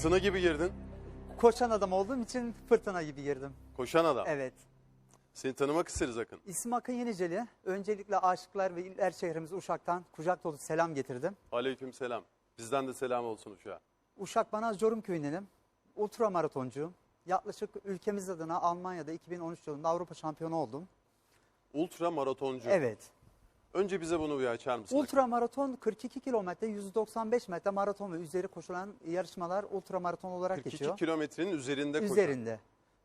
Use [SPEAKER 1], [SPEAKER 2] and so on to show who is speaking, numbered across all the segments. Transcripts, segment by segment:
[SPEAKER 1] Fırtına gibi girdin.
[SPEAKER 2] Koşan adam olduğum için fırtına gibi girdim.
[SPEAKER 1] Koşan adam.
[SPEAKER 2] Evet.
[SPEAKER 1] Seni tanımak isteriz Akın.
[SPEAKER 2] İsmim Akın Yeniceli. Öncelikle Aşıklar ve İller şehrimiz Uşak'tan kucak dolu selam getirdim.
[SPEAKER 1] Aleyküm selam. Bizden de selam olsun Uşak'a.
[SPEAKER 2] Uşak Banaz Jorum köyündenim. Ultra maratoncuyum. Yaklaşık ülkemiz adına Almanya'da 2013 yılında Avrupa şampiyonu oldum.
[SPEAKER 1] Ultra maratoncu.
[SPEAKER 2] Evet.
[SPEAKER 1] Önce bize bunu bir açar mısın?
[SPEAKER 2] Ultra maraton 42 kilometre, 195 metre maraton ve üzeri koşulan yarışmalar ultra maraton olarak
[SPEAKER 1] 42
[SPEAKER 2] geçiyor.
[SPEAKER 1] kilometrenin üzerinde koşan.
[SPEAKER 2] Üzerinde.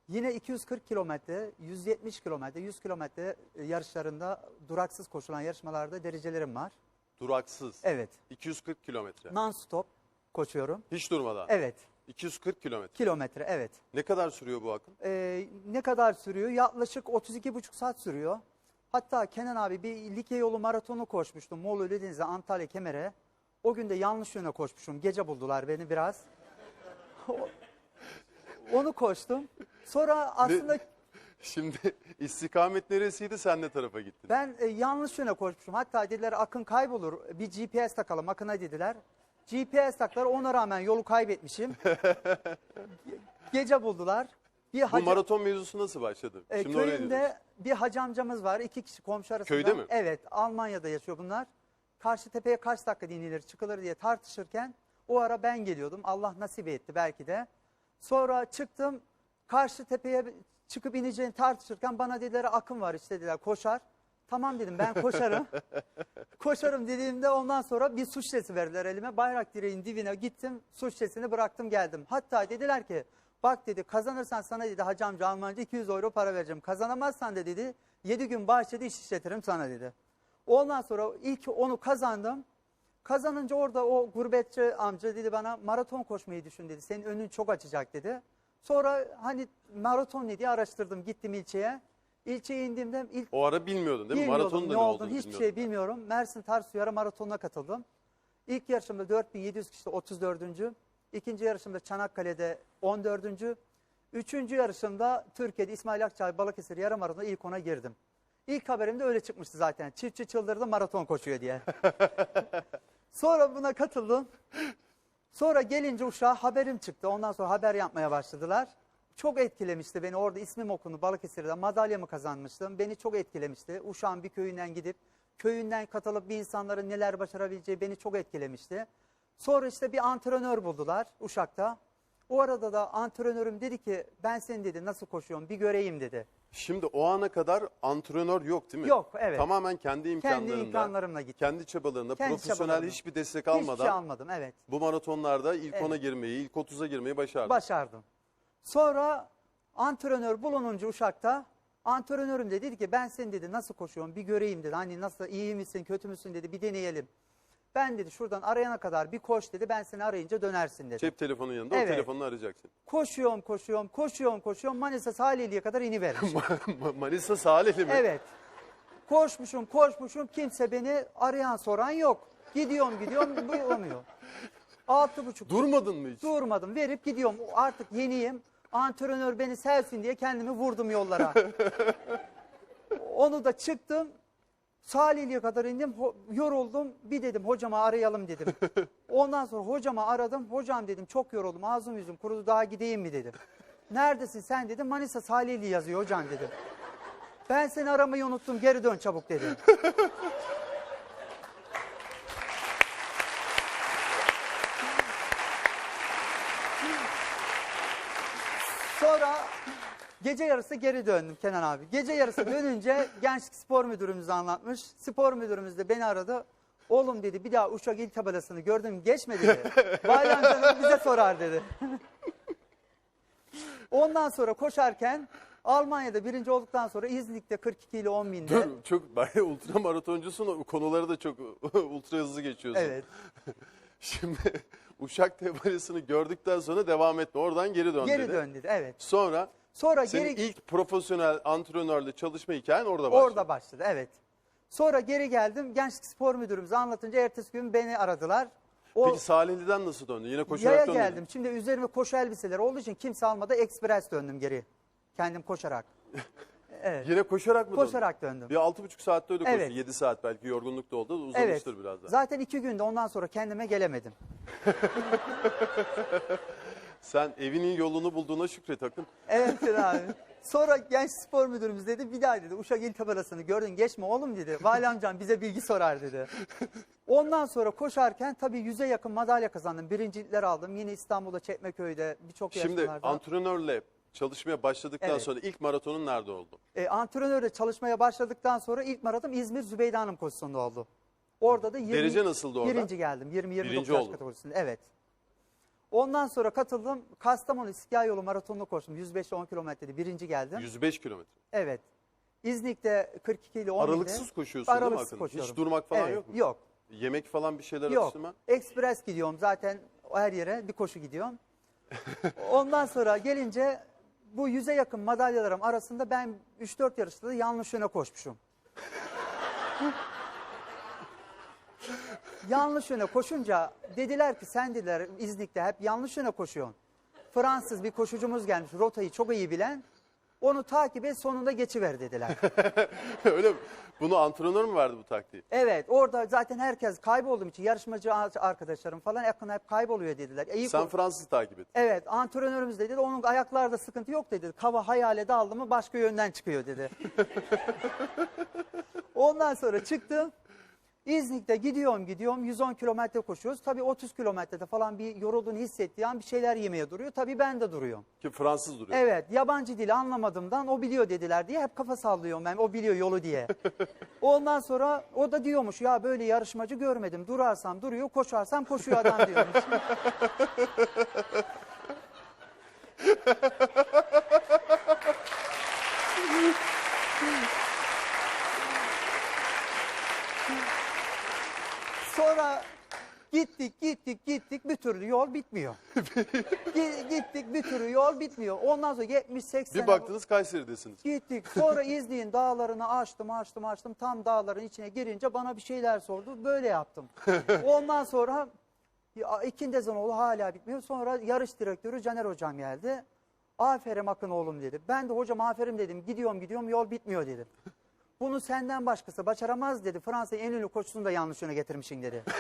[SPEAKER 2] Yine 240 kilometre, 170 kilometre, 100 kilometre yarışlarında duraksız koşulan yarışmalarda derecelerim var.
[SPEAKER 1] Duraksız.
[SPEAKER 2] Evet.
[SPEAKER 1] 240 kilometre.
[SPEAKER 2] Non-stop koşuyorum.
[SPEAKER 1] Hiç durmadan.
[SPEAKER 2] Evet.
[SPEAKER 1] 240 kilometre.
[SPEAKER 2] Kilometre evet.
[SPEAKER 1] Ne kadar sürüyor bu Akın?
[SPEAKER 2] Ee, ne kadar sürüyor? Yaklaşık 32,5 saat sürüyor. Hatta Kenan abi bir Likya yolu maratonu koşmuştum. Moğol Ölüdeniz'e Antalya Kemer'e. O gün de yanlış yöne koşmuşum. Gece buldular beni biraz. Onu koştum. Sonra aslında
[SPEAKER 1] Şimdi istikamet neresiydi sen ne tarafa gittin?
[SPEAKER 2] ben e, yanlış yöne koşmuşum. Hatta dediler akın kaybolur. Bir GPS takalım akına dediler. GPS taktılar ona rağmen yolu kaybetmişim. Ge- Gece buldular. Bir
[SPEAKER 1] Bu
[SPEAKER 2] hacı-
[SPEAKER 1] maraton mevzusu nasıl başladı?
[SPEAKER 2] E,
[SPEAKER 1] Şimdi oraya
[SPEAKER 2] köyümde bir hacı amcamız var. iki kişi komşu arasında.
[SPEAKER 1] Köyde mi?
[SPEAKER 2] Evet. Almanya'da yaşıyor bunlar. Karşı tepeye kaç dakika inilir çıkılır diye tartışırken o ara ben geliyordum. Allah nasip etti belki de. Sonra çıktım. Karşı tepeye çıkıp ineceğini tartışırken bana dediler akım var işte dediler koşar. Tamam dedim ben koşarım. koşarım dediğimde ondan sonra bir su şişesi verdiler elime. Bayrak direğin dibine gittim. Su şişesini bıraktım geldim. Hatta dediler ki bak dedi kazanırsan sana dedi hacı amca Almanca 200 euro para vereceğim. Kazanamazsan da dedi 7 gün bahçede iş işletirim sana dedi. Ondan sonra ilk onu kazandım. Kazanınca orada o gurbetçi amca dedi bana maraton koşmayı düşün dedi. Senin önün çok açacak dedi. Sonra hani maraton ne diye araştırdım gittim ilçeye. İlçeye indiğimde ilk
[SPEAKER 1] O ara bilmiyordun değil mi? Maratonun da
[SPEAKER 2] ne
[SPEAKER 1] ne
[SPEAKER 2] olduğunu hiçbir şey bilmiyorum. Mersin Tarsus Yara Maratonu'na katıldım. İlk yarışımda 4700 kişide 34. İkinci yarışımda Çanakkale'de 14. Üçüncü yarışımda Türkiye'de İsmail Akçay Balıkesir Yarım Maratonu'na ilk ona girdim. İlk haberimde öyle çıkmıştı zaten. Çiftçi çıldırdı maraton koşuyor diye. Sonra buna katıldım. Sonra gelince uşağa haberim çıktı. Ondan sonra haber yapmaya başladılar. Çok etkilemişti beni. Orada ismim okundu Balıkesir'de. Madalyamı kazanmıştım. Beni çok etkilemişti. Uşağın bir köyünden gidip köyünden katılıp bir insanların neler başarabileceği beni çok etkilemişti. Sonra işte bir antrenör buldular Uşak'ta. O arada da antrenörüm dedi ki ben seni dedi nasıl koşuyorum bir göreyim dedi.
[SPEAKER 1] Şimdi o ana kadar antrenör yok değil mi?
[SPEAKER 2] Yok, evet.
[SPEAKER 1] Tamamen kendi imkanlarında.
[SPEAKER 2] Kendi imkanlarımla gittim.
[SPEAKER 1] Kendi çabalarında,
[SPEAKER 2] Kendi
[SPEAKER 1] profesyonel
[SPEAKER 2] çabalarımla.
[SPEAKER 1] hiçbir destek
[SPEAKER 2] Hiçbir
[SPEAKER 1] almadan
[SPEAKER 2] şey almadım evet.
[SPEAKER 1] bu maratonlarda ilk
[SPEAKER 2] Evet.
[SPEAKER 1] 10'a girmeyi, ilk 30'a girmeyi başardın.
[SPEAKER 2] Başardım. Sonra antrenör bulununca Uşak'ta antrenörüm de dedi ki ben seni dedi nasıl koşuyorum bir göreyim dedi. Hani nasıl iyi misin kötü müsün dedi bir deneyelim. Ben dedi şuradan arayana kadar bir koş dedi ben seni arayınca dönersin dedi.
[SPEAKER 1] Cep telefonun yanında o
[SPEAKER 2] Evet.
[SPEAKER 1] telefonunu arayacaksın.
[SPEAKER 2] Koşuyorum koşuyorum koşuyorum koşuyorum Manisa Salihli'ye kadar inivermişim.
[SPEAKER 1] Manisa Salihli mi?
[SPEAKER 2] evet. Koşmuşum koşmuşum kimse beni arayan soran yok. Gidiyorum gidiyorum bu olmuyor. Altı buçuk
[SPEAKER 1] Durmadın mı hiç?
[SPEAKER 2] Durmadım verip gidiyorum. Artık yeniyim. Antrenör beni sevsin diye kendimi vurdum yollara. Onu da çıktım. Salihli'ye kadar indim. Yoruldum. Bir dedim hocama arayalım dedim. Ondan sonra hocama aradım. Hocam dedim çok yoruldum. Ağzım yüzüm kurudu daha gideyim mi dedim. Neredesin sen dedim. Manisa Salihli yazıyor hocam dedim. Ben seni aramayı unuttum. Geri dön çabuk dedim. Sonra gece yarısı geri döndüm Kenan abi. Gece yarısı dönünce gençlik spor müdürümüz anlatmış. Spor müdürümüz de beni aradı. Oğlum dedi bir daha Uşak il tabelasını gördün mü geçme dedi. Vali amcanız bize sorar dedi. Ondan sonra koşarken Almanya'da birinci olduktan sonra İznik'te 42 ile 10 binde.
[SPEAKER 1] Dur çok bayağı ultra maratoncusun konuları da çok ultra hızlı geçiyorsun.
[SPEAKER 2] Evet.
[SPEAKER 1] Şimdi Uşak Tebarası'nı gördükten sonra devam etme. Oradan geri dön
[SPEAKER 2] Geri
[SPEAKER 1] dedi.
[SPEAKER 2] dön dedi. Evet.
[SPEAKER 1] Sonra
[SPEAKER 2] Sonra
[SPEAKER 1] senin
[SPEAKER 2] geri
[SPEAKER 1] ilk profesyonel antrenörle çalışma hikayen orada başladı.
[SPEAKER 2] Orada başladı evet. Sonra geri geldim. Gençlik spor müdürümüze anlatınca ertesi gün beni aradılar. O
[SPEAKER 1] Peki Salihli'den nasıl döndün? Yine koşarak
[SPEAKER 2] yaya
[SPEAKER 1] döndün.
[SPEAKER 2] geldim. Şimdi üzerime koşu elbiseleri olduğu için kimse almadı. Ekspres döndüm geri. Kendim koşarak. Evet.
[SPEAKER 1] Yine koşarak mı döndün?
[SPEAKER 2] Koşarak döndüm.
[SPEAKER 1] Bir altı buçuk saatte öyle koştun.
[SPEAKER 2] Evet.
[SPEAKER 1] Yedi saat belki yorgunluk da oldu.
[SPEAKER 2] Evet.
[SPEAKER 1] Uzamıştır biraz daha.
[SPEAKER 2] Zaten iki günde ondan sonra kendime gelemedim.
[SPEAKER 1] Sen evinin yolunu bulduğuna şükret Akın.
[SPEAKER 2] Evet abi. Sonra genç spor müdürümüz dedi bir daha dedi Uşak il tabelasını gördün geçme oğlum dedi. Vali amcam bize bilgi sorar dedi. Ondan sonra koşarken tabii yüze yakın madalya kazandım. Birincilikler aldım. Yine İstanbul'da Çekmeköy'de birçok
[SPEAKER 1] Şimdi
[SPEAKER 2] yarışmalarda.
[SPEAKER 1] antrenörle çalışmaya başladıktan
[SPEAKER 2] Evet.
[SPEAKER 1] sonra ilk maratonun nerede oldu?
[SPEAKER 2] E, antrenörle çalışmaya başladıktan sonra ilk maraton İzmir Zübeyde Hanım koşusunda oldu. Orada da 20,
[SPEAKER 1] Derece nasıldı orada?
[SPEAKER 2] Birinci geldim. 20-29
[SPEAKER 1] Birinci
[SPEAKER 2] yaş
[SPEAKER 1] oldun.
[SPEAKER 2] kategorisinde. Evet. Ondan sonra katıldım. Kastamonu İstiklal Yolu maratonunu koştum. 105-10 kilometrede birinci geldim.
[SPEAKER 1] 105 kilometre.
[SPEAKER 2] Evet. İznik'te 42 ile 10
[SPEAKER 1] Aralıksız koşuyorsun değil mi
[SPEAKER 2] Aralıksız koşuyorum.
[SPEAKER 1] Hiç durmak falan
[SPEAKER 2] Evet,
[SPEAKER 1] yok mu?
[SPEAKER 2] Yok.
[SPEAKER 1] Yemek falan bir şeyler
[SPEAKER 2] Yok.
[SPEAKER 1] atıştırma?
[SPEAKER 2] Ekspres gidiyorum zaten her yere bir koşu gidiyorum. Ondan sonra gelince bu yüze yakın madalyalarım arasında ben 3-4 yarışta da yanlış yöne koşmuşum. yanlış yöne koşunca dediler ki sen dediler İznik'te hep yanlış yöne koşuyorsun. Fransız bir koşucumuz gelmiş rotayı çok iyi bilen. Onu takip et sonunda geçiver dediler.
[SPEAKER 1] Öyle mi? Bunu antrenör mü verdi bu taktiği?
[SPEAKER 2] Evet orada zaten herkes kaybolduğum için yarışmacı arkadaşlarım falan yakın hep kayboluyor dediler. İyi
[SPEAKER 1] Sen
[SPEAKER 2] ko-
[SPEAKER 1] Fransız takip et.
[SPEAKER 2] Evet antrenörümüz dedi onun ayaklarda sıkıntı yok dedi. Kava hayale daldı mı başka yönden çıkıyor dedi. Ondan sonra çıktım. İznik'te gidiyorum gidiyorum 110 kilometre koşuyoruz. Tabii 30 kilometrede falan bir yorulduğunu hissettiği an bir şeyler yemeye duruyor. Tabii ben de duruyorum.
[SPEAKER 1] Ki Fransız duruyor.
[SPEAKER 2] Evet yabancı dili anlamadığımdan o biliyor dediler diye hep kafa sallıyorum ben o biliyor yolu diye. Ondan sonra o da diyormuş ya böyle yarışmacı görmedim durarsam duruyor koşarsam koşuyor adam diyormuş. gittik gittik gittik bir türlü yol bitmiyor. Gi- gittik bir türlü yol bitmiyor. Ondan sonra 70-80
[SPEAKER 1] Bir baktınız Kayseri'desiniz.
[SPEAKER 2] Gittik. Sonra İznik'in dağlarını açtım, açtım, açtım. Tam dağların içine girince bana bir şeyler sordu. Böyle yaptım. Ondan sonra ya, ikindi Zanoğlu hala bitmiyor. Sonra yarış direktörü Caner Hocam geldi. Aferin Akın oğlum dedi. Ben de hocam aferin dedim. Gidiyorum gidiyorum yol bitmiyor dedim. Bunu senden başkası başaramaz dedi. Fransa'nın en ünlü koçusunu da yanlış yöne getirmişsin dedi.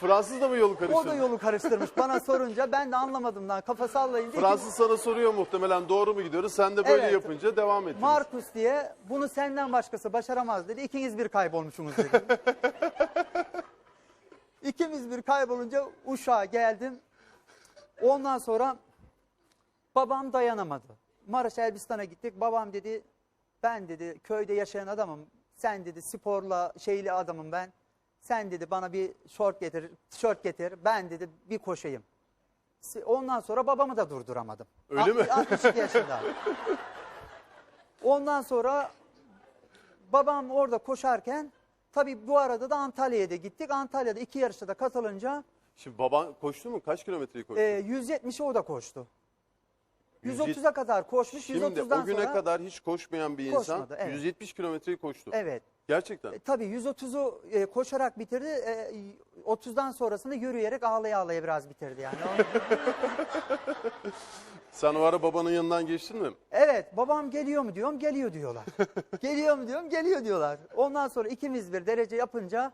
[SPEAKER 1] Fransız da mı yolu
[SPEAKER 2] O
[SPEAKER 1] karıştırdı?
[SPEAKER 2] da yolu karıştırmış. Bana sorunca ben de anlamadım lan. Kafa sallayınca.
[SPEAKER 1] Fransız sana soruyor muhtemelen doğru mu gidiyoruz? Sen de böyle
[SPEAKER 2] Evet.
[SPEAKER 1] yapınca devam ettiniz.
[SPEAKER 2] Markus diye bunu senden başkası başaramaz dedi. İkiniz bir kaybolmuşsunuz dedi. İkimiz bir kaybolunca Uşak'a geldim. Ondan sonra babam dayanamadı. Maraş Elbistan'a gittik. Babam dedi ben dedi köyde yaşayan adamım. Sen dedi sporla şeyli adamım ben. Sen dedi bana bir şort getir, tişört getir. Ben dedi bir koşayım. Ondan sonra babamı da durduramadım.
[SPEAKER 1] Öyle mi?
[SPEAKER 2] 62 yaşında. Ondan sonra babam orada koşarken tabii bu arada da Antalya'ya da gittik. Antalya'da iki yarışta da katılınca
[SPEAKER 1] Şimdi baban koştu mu? Kaç kilometreyi koştu?
[SPEAKER 2] e, 170'i o da koştu.
[SPEAKER 1] 170
[SPEAKER 2] 130'a kadar koşmuş.
[SPEAKER 1] Şimdi
[SPEAKER 2] 130'dan
[SPEAKER 1] o güne
[SPEAKER 2] sonra
[SPEAKER 1] kadar hiç koşmayan bir insan
[SPEAKER 2] Koşmadı, evet.
[SPEAKER 1] 170 kilometreyi koştu.
[SPEAKER 2] evet.
[SPEAKER 1] Gerçekten.
[SPEAKER 2] E, tabii 130'u e, koşarak bitirdi. E, 30'dan sonrasında yürüyerek ağlaya ağlaya biraz bitirdi yani.
[SPEAKER 1] Sen o ara babanın yanından geçtin mi?
[SPEAKER 2] Evet babam geliyor mu diyorum geliyor diyorlar. geliyor mu diyorum geliyor diyorlar. Ondan sonra ikimiz bir derece yapınca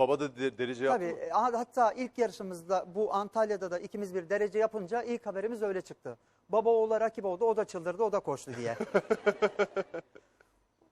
[SPEAKER 1] Baba da de- derece yaptı
[SPEAKER 2] tabii
[SPEAKER 1] mı?
[SPEAKER 2] e, hatta ilk yarışımızda bu Antalya'da da ikimiz bir derece yapınca ilk haberimiz öyle çıktı. Baba oğula rakip oldu o da çıldırdı o da koştu diye.